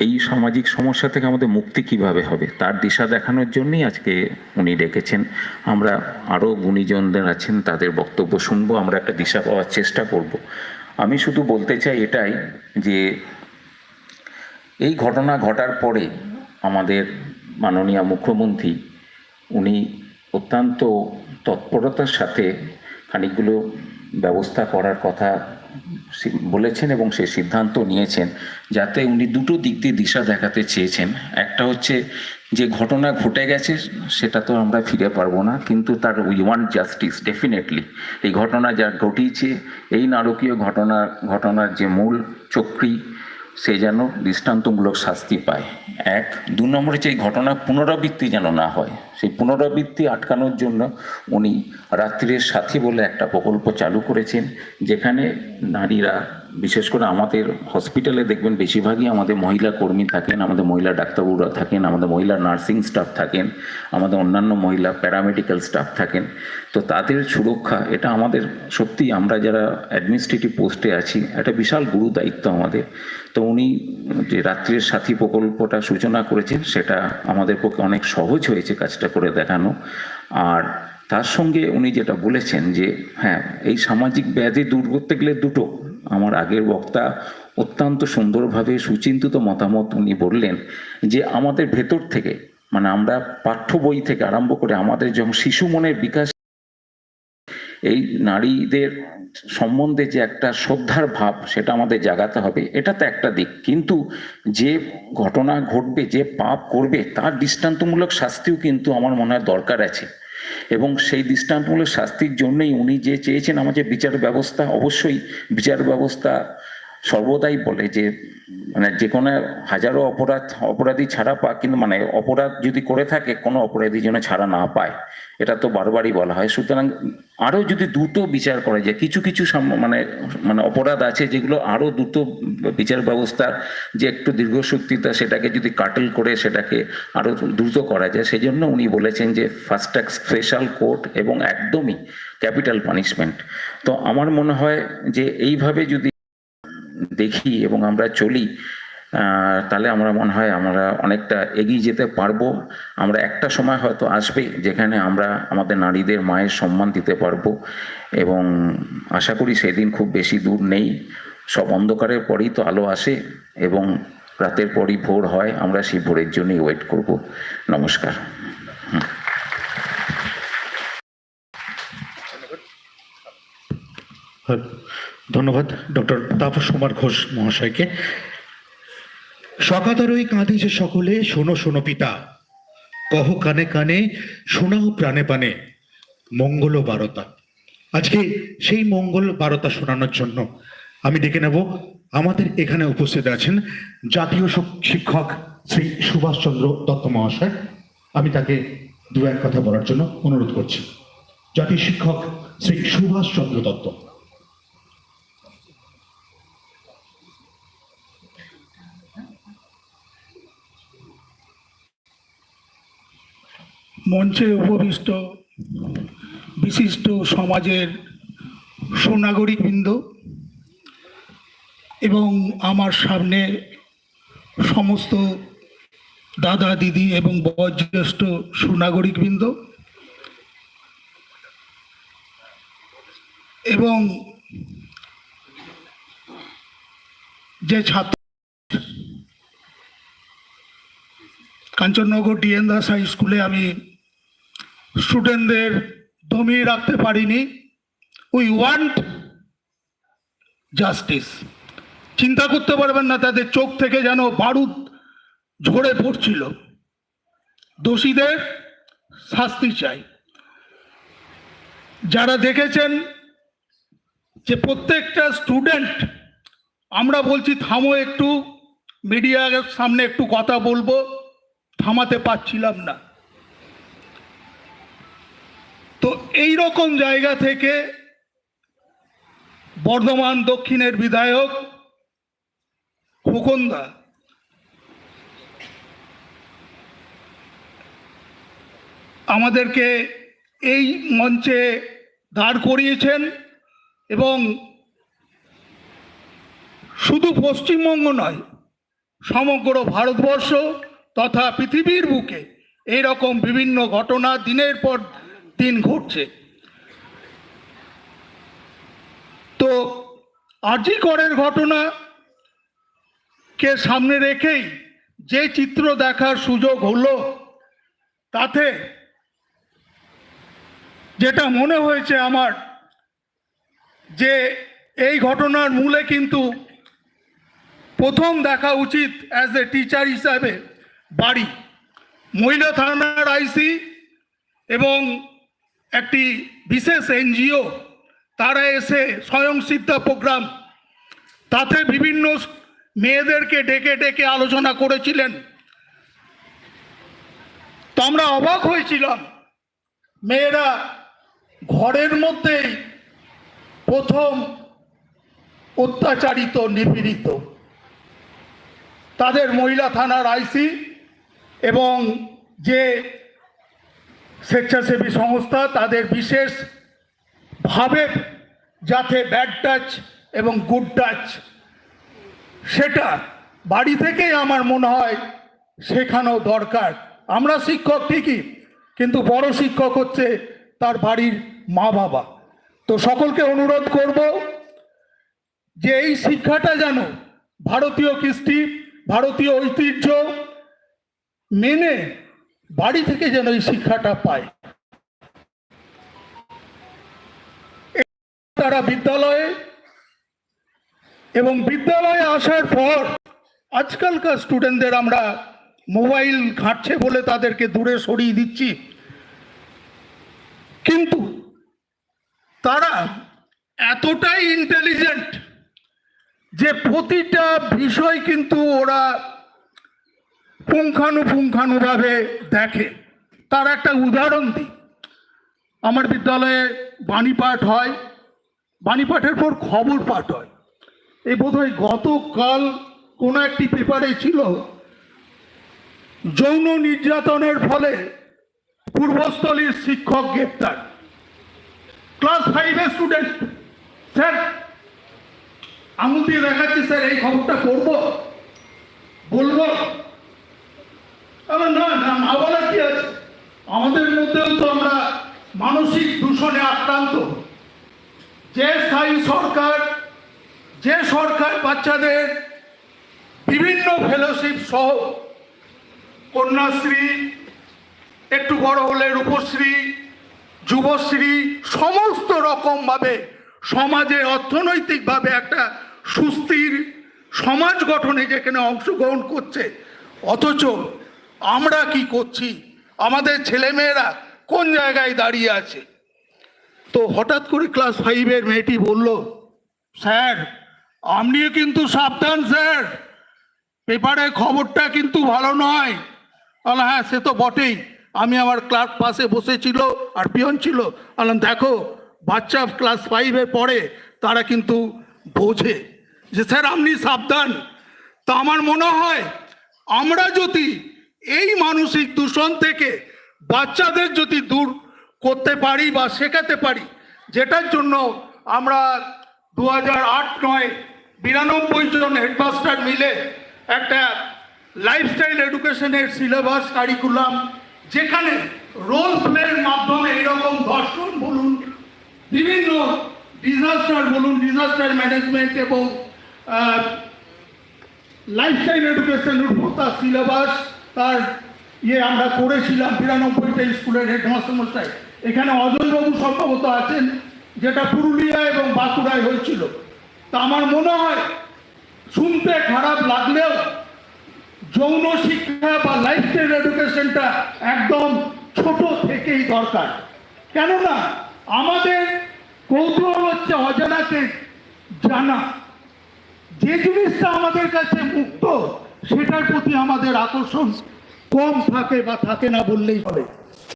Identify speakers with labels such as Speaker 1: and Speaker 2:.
Speaker 1: এই সামাজিক সমস্যা থেকে আমাদের মুক্তি কীভাবে হবে? তার দিশা দেখানোর জন্যই আজকে উনি ডেকেছেন। আমরা আরও গুণীজনদের আছেন, তাদের বক্তব্য শুনব, আমরা একটা দিশা পাওয়ার চেষ্টা করব। আমি শুধু বলতে চাই এটাই যে, এই ঘটনা ঘটার পরে আমাদের মাননীয় মুখ্যমন্ত্রী, উনি অত্যন্ত তৎপরতার সাথে খানিকগুলো ব্যবস্থা করার কথা বলেছেন এবং সে সিদ্ধান্ত নিয়েছেন যাতে উনি দুটো দিক দিয়ে দিশা দেখাতে চেয়েছেন। একটা হচ্ছে যে ঘটনা ঘটে গেছে, সেটা তো আমরা ফিরে পারব না, কিন্তু তার উই ওয়ান্ট জাস্টিস, ডেফিনেটলি। এই ঘটনা যা ঘটিয়েছে, এই নারকীয় ঘটনা, ঘটনার যে মূল চক্রী সে যেন দৃষ্টান্তমূলক শাস্তি পায়। এক, দু নম্বরে যে ঘটনা পুনরাবৃত্তি যেন না হয়, সেই পুনরাবৃত্তি আটকানোর জন্য উনি রাত্রির সাথী বলে একটা প্রকল্প চালু করেছেন, যেখানে নারীরা বিশেষ করে আমাদের হসপিটালে দেখবেন বেশিরভাগই আমাদের মহিলা কর্মী থাকেন, আমাদের মহিলা ডাক্তারবাবুরা থাকেন, আমাদের মহিলা নার্সিং স্টাফ থাকেন, আমাদের অন্যান্য মহিলা প্যারামেডিক্যাল স্টাফ থাকেন। তো তাদের সুরক্ষা, এটা আমাদের সত্যি আমরা যারা অ্যাডমিনিস্ট্রেটিভ পোস্টে আছি, একটা বিশাল গুরু দায়িত্ব আমাদের। তো উনি যে রাত্রির সাথী প্রকল্পটা সূচনা করেছেন, সেটা আমাদের পক্ষে অনেক সহজ হয়েছে কাজটা করে দেখানো। আর তার সঙ্গে উনি যেটা বলেছেন যে হ্যাঁ এই সামাজিক ব্যাধি দূর করতে গেলে দুটো। আমার আগের বক্তা অত্যন্ত সুন্দরভাবে সুচিন্তিত মতামত উনি বললেন যে আমাদের ভেতর থেকে মানে আমরা পাঠ্য বই থেকে আরম্ভ করে আমাদের যখন শিশু মনের বিকাশ, এই নারীদের সম্বন্ধে যে একটা শ্রদ্ধার ভাব সেটা আমাদের জাগাতে হবে, এটা তো একটা দিক। কিন্তু যে ঘটনা ঘটবে, যে পাপ করবে, তার দৃষ্টান্তমূলক শাস্তিও কিন্তু আমার মনে হয় দরকার আছে। এবং সেই দৃষ্টান্তমূলক শাস্তির জন্যই উনি যে চেয়েছেন আমাদের বিচার ব্যবস্থা অবশ্যই বিচার ব্যবস্থা সর্বদাই বলে যে মানে যে কোনো হাজারো অপরাধ, অপরাধী ছাড়া পা, কিন্তু মানে অপরাধ যদি করে থাকে, কোনো অপরাধী যেন ছাড়া না পায়। এটা তো বারবারই বলা হয়। সুতরাং আরও যদি দ্রুত বিচার করা যায় কিছু কিছু মানে মানে অপরাধ আছে যেগুলো আরও দ্রুত বিচার ব্যবস্থার যে একটু দীর্ঘসূত্রিতা সেটাকে যদি কাটেল করে সেটাকে আরও দ্রুত করা যায় সেই জন্য উনি বলেছেন যে ফার্স্ট ট্যাক্স স্পেশাল কোর্ট এবং একদমই ক্যাপিটাল পানিশমেন্ট। তো আমার মনে হয় যে, এইভাবে যদি দেখি এবং আমরা চলি তাহলে আমরা মনে হয় আমরা অনেকটা এগিয়ে যেতে পারব। আমরা একটা সময় হয়তো আসবে যেখানে আমরা আমাদের নারীদের মায়ের সম্মান দিতে পারব এবং আশা করি সেদিন খুব বেশি দূর নেই। সব অন্ধকারের পরেই তো আলো আসে এবং রাতের পরই ভোর হয়, আমরা সেই ভোরের জন্যই ওয়েট করব। নমস্কার।
Speaker 2: ধন্যবাদ, ডক্টর তাপস কুমার ঘোষ মহাশয়কে। সকাতরই কাঁদিছে সকলে, শোনো শোনো পিতা। কহ কানে কানে, শোনাও প্রাণে প্রাণে মঙ্গল বারতা। আজকে সেই মঙ্গল বারতা শোনানোর জন্য আমি ডেকে নেব। আমাদের এখানে উপস্থিত আছেন জাতীয় শিক্ষক শ্রী সুভাষচন্দ্র দত্ত মহাশয়। আমি তাকে দু এক কথা বলার জন্য অনুরোধ করছি। জাতীয় শিক্ষক শ্রী সুভাষচন্দ্র দত্ত।
Speaker 3: মঞ্চে উপবিষ্ট বিশিষ্ট সমাজের সুনাগরিকবৃন্দ এবং আমার সামনে সমস্ত দাদা, দিদি এবং বয়োজ্যেষ্ঠ সুনাগরিকবৃন্দ এবং যে ছাত্র কাঞ্চননগর ডিএন দাস হাই স্কুলে আমি স্টুডেন্টদের দমিয়ে রাখতে পারিনি। উই ওয়ান্ট জাস্টিস চিন্তা করতে পারবেন না, তাদের চোখ থেকে যেন বারুদ ঝরে পড়ছিল। দোষীদের শাস্তি চাই। যারা দেখেছেন যে প্রত্যেকটা স্টুডেন্ট আমরা বলছি থামো একটু মিডিয়ার সামনে একটু কথা বলব, থামাতে পারছিলাম না। তো এই রকম জায়গা থেকে বর্ধমান দক্ষিণের বিধায়ক খোকনদা আমাদেরকে এই মঞ্চে দাঁড় করিয়েছেন এবং শুধু পশ্চিমবঙ্গ নয়, সমগ্র ভারতবর্ষ তথা পৃথিবীর বুকে এইরকম বিভিন্ন ঘটনা দিনের পর দিন ঘটছে। তো আজি করের ঘটনা কে সামনে রেখেই যে চিত্র দেখার সুযোগ হলো, তাতে যেটা মনে হয়েছে আমার, যে এই ঘটনার মূলে কিন্তু প্রথম দেখা উচিত অ্যাজ এ টিচার হিসাবে বাড়ি মহিলা থানার আইসি এবং একটি বিশেষ এনজিও, তারা এসে স্বয়ংসিদ্ধা প্রোগ্রাম, তাতে বিভিন্ন মেয়েদেরকে ডেকে ডেকে আলোচনা করেছিলেন। তো আমরা অবাক হয়েছিলাম, মেয়েরা ঘরের মধ্যেই প্রথম অত্যাচারিত, নিপীড়িত। তাদের মহিলা থানার আইসি এবং যে স্বেচ্ছাসেবী সংস্থা তাদের বিশেষ ভাবে যাতে ব্যাড টাচ এবং গুড টাচ সেটা বাড়ি থেকেই আমার মনে হয় শেখানো দরকার। আমরা শিক্ষক ঠিকই, কিন্তু বড় শিক্ষক হচ্ছে তার বাড়ির মা বাবা। তো সকলকে অনুরোধ করব যে এই শিক্ষাটা যেন ভারতীয় কৃষ্টি, ভারতীয় ঐতিহ্য মেনে বাড়ি থেকে যেন এই শিক্ষাটা পায়। তারা বিদ্যালয়ে এবং বিদ্যালয়ে আসার পর আজকালকার স্টুডেন্টদের আমরা মোবাইল ঘাঁটছে বলে তাদেরকে দূরে সরিয়ে দিচ্ছি। কিন্তু তারা এতটাই ইন্টেলিজেন্ট যে প্রতিটা বিষয় কিন্তু ওরা পুঙ্খানুপুঙ্খানুভাবে দেখে। তার একটা উদাহরণ দিই। আমার বিদ্যালয়ে বাণী পাঠ হয়। বাণী পাঠের পর খবর পাঠ হয়। এই বোধহয় গতকাল কোনো একটি পেপারে ছিল, যৌন নির্যাতনের ফলে পূর্বস্থলীর শিক্ষক গ্রেপ্তার। ক্লাস ফাইভের স্টুডেন্ট, স্যার, আঙুল দিয়ে দেখাচ্ছি, স্যার, এই খবরটা করব বলব আরে না না না বলার কি আছে আমাদের মধ্যেও তো আমরা মানসিক দূষণে আক্রান্ত। যে স্থায়ী সরকার, যে সরকার বাচ্চাদের বিভিন্ন ফেলোশিপ সহ কন্যাশ্রী, একটু বড় হলে রূপশ্রী, যুবশ্রী, সমস্ত রকমভাবে সমাজে অর্থনৈতিকভাবে একটা সুস্থির সমাজ গঠনে যেখানে অংশগ্রহণ করছে, অথচ আমরা কি করছি? আমাদের ছেলেমেয়েরা কোন জায়গায় দাঁড়িয়ে আছে? তো হঠাৎ করে ক্লাস ফাইভের মেয়েটি বলল, স্যার, আপনিও কিন্তু সাবধান, স্যার। পেপারে খবরটা কিন্তু ভালো নয়। বললাম হ্যাঁ সে তো বটেই। আমি আমার ক্লাস পাশে বসেছিল আর পিয়ন ছিল। বললাম দেখো, বাচ্চা ক্লাস ফাইভে পড়ে তারা কিন্তু বোঝে যে, স্যার, আপনি সাবধান। তা আমার মনে হয় আমরা যদি এই মানসিক দূষণ থেকে বাচ্চাদের যদি দূর করতে পারি বা শেখাতে পারি যেটার জন্য আমরা দু হাজার আট নয় বিরানব্বই জন হেডমাস্টার মিলে একটা লাইফস্টাইল এডুকেশনের সিলেবাস কারিকুলাম যেখানে রোল প্লের মাধ্যমে এরকম দর্শন বলুন, বিভিন্ন ডিজাস্টার বলুন ডিজাস্টার ম্যানেজমেন্ট এবং লাইফস্টাইল এডুকেশনের উপর তার সিলেবাস তার ইয়ে আমরা করেছিলাম বিরানব্বইটা স্কুলের হেডমাস্টার মশাই। এখানে অজয়বাবু সম্ভবত আছেন, যেটা পুরুলিয়া এবং বাঁকুড়ায় হয়েছিল। তা আমার মনে হয় শুনতে খারাপ লাগলেও যৌন শিক্ষা বা লাইফস্টাইল এডুকেশনটা একদম ছোট থেকেই দরকার। কেননা আমাদের কৌতূহল হচ্ছে অজানাকে জানা। যে জিনিসটা আমাদের কাছে মুক্ত, সেটার প্রতি আমাদের আকর্ষণ কম থাকে বা থাকে না বললেই চলে